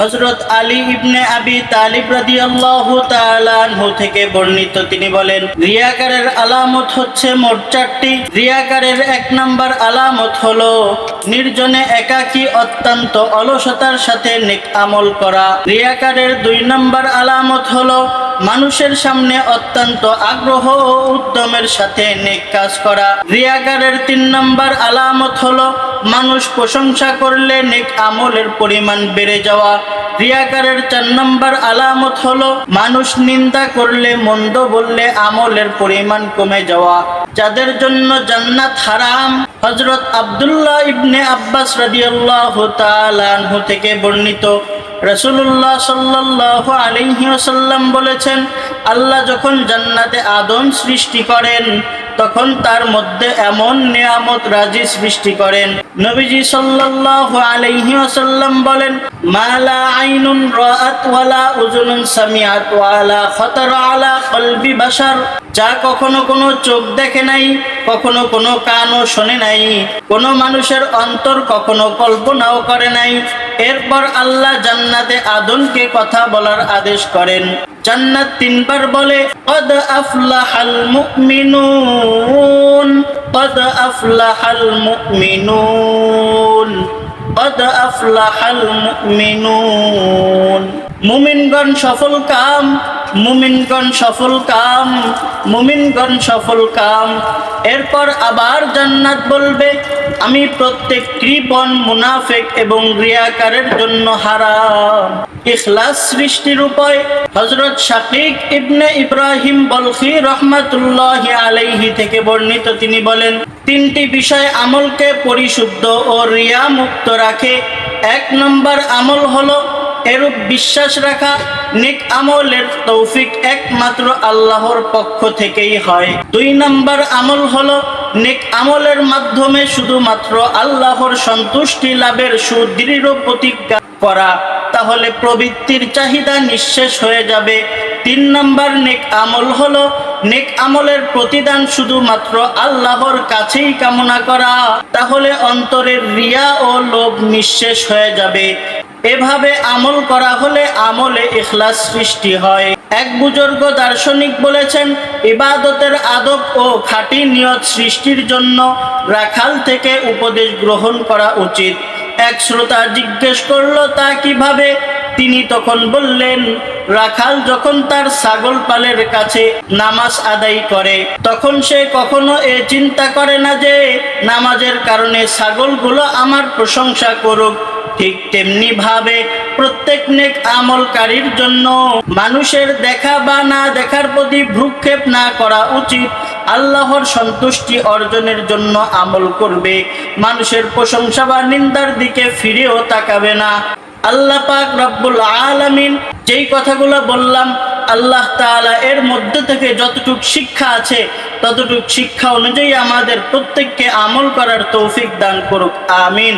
হজরত আলী ইবনে আবি তালিব রাদিয়াল্লাহু তাআলা আনহু থেকে বর্ণিত। তিনি বলেন, রিয়াকারের আলামত হচ্ছে মোট চারটি। রিয়াকারের এক নাম্বার আলামত হলো নির্জনে একাকী অত্যন্ত অলসতার সাথে নেক আমল করা। রিয়াকারের দুই নাম্বার আলামত হলো মানুষের সামনে অত্যন্ত আগ্রহ ও উদ্যমের সাথে নেক কাজ করা। রিয়াকারের তিন নম্বর আলামত হলো মানুষ প্রশংসা করলে নেক আমলের পরিমাণ বেড়ে যাওয়া। রিয়াকারের চার নম্বর আলামত হলো, মানুষ নিন্দা করলে মন্দ বললে আমলের পরিমাণ কমে যাওয়া। যাদের জন্য জান্নাত হারাম হজরত আব্দুল্লাহ ইবনে আব্বাস তাআলা থেকে বর্ণিত। রসুল্লাহ সাল্লাহ আলিহাসাল্লাম বলেছেন, আল্লাহ যখন জান্নাতে আদম সৃষ্টি করেন তখন তার মধ্যে এমন নিয়ামত রাজি সৃষ্টি করেন। নবীজি সাল্লাহ আলহিম বলেন মালা আইনুন যা কখনো কোনো চোখ দেখে নাই, কখনো কোনো কানও শোনে নাই, কোনো মানুষের অন্তর কখনো কল্পনাও করে নাই। এরপর আল্লাহ জান্নাতে আদমকে কথা বলার আদেশ করেন। জান্নাত তিনবার বলে আফলাহাল আফলাহাল কদ আফলাহাল মুমিনুন মুমিনগণ সফল কাম, মুমিনগণ সফল কাম, মুমিনগণ সফল কাম। এরপর আবার জান্নাত বলবে আমি প্রত্যেক কৃপণ, মুনাফেক এবং রিয়াকারের জন্য হারাম। ইখলাস সৃষ্টির উপায় হজরত শাকিক ইবনে ইব্রাহিম বলখি রহমাতুল্লাহ আলাইহি থেকে বর্ণিত। তিনি বলেন, তিনটি বিষয় আমলকে পরিশুদ্ধ ও রিয়া মুক্ত রাখে। এক নম্বর আমল হলো এরূপ বিশ্বাস রাখা, নেক আমলের তৌফিক একমাত্র আল্লাহর পক্ষ থেকেই হয়। দুই নম্বর আমল হলো নেক আমলের মাধ্যমে শুধুমাত্র আল্লাহর সন্তুষ্টি লাভের সুদৃঢ় প্রতিজ্ঞা করা, তাহলে প্রবৃত্তির চাহিদা নিঃশেষ হয়ে যাবে। তিন নম্বর নেক আমল হলো নেক আমলের প্রতিদান শুধুমাত্র আল্লাহর কাছেই কামনা করা, তাহলে অন্তরের রিয়া ও লোভ নিঃশেষ হয়ে যাবে। এভাবে আমল করা হলে আমলে ইখলাস সৃষ্টি হয়। এক বুজুর্গ দার্শনিক বলেছেন, ইবাদতের আদব ও খাঁটি নিয়ত সৃষ্টির জন্য রাখাল থেকে উপদেশ গ্রহণ করা উচিত। এক শ্রোতা জিজ্ঞেস করল, তা কীভাবে? তিনি তখন বললেন, রাখাল যখন তার ছাগল পালের কাছে নামাজ আদায় করে, তখন সে কখনো এ চিন্তা করে না যে নামাজের কারণে ছাগলগুলো আমার প্রশংসা করুক। ঠিক তেমনি ভাবে প্রত্যেক নেক আমলকারীর জন্য মানুষের দেখা বা না দেখার প্রতি ভ্রুক্ষেপ না করা উচিত। আল্লাহর সন্তুষ্টি অর্জনের জন্য আমল করবে। মানুষের প্রশংসা বা নিন্দার দিকে ফিরেও তাকাবে না। আল্লাহ পাক রব্বুল আলমিন যেই কথাগুলো বললাম, আল্লাহ তালা এর মধ্যে থেকে যতটুক শিক্ষা আছে, ততটুক শিক্ষা অনুযায়ী আমাদের প্রত্যেককে আমল করার তৌফিক দান করুক। আমিন।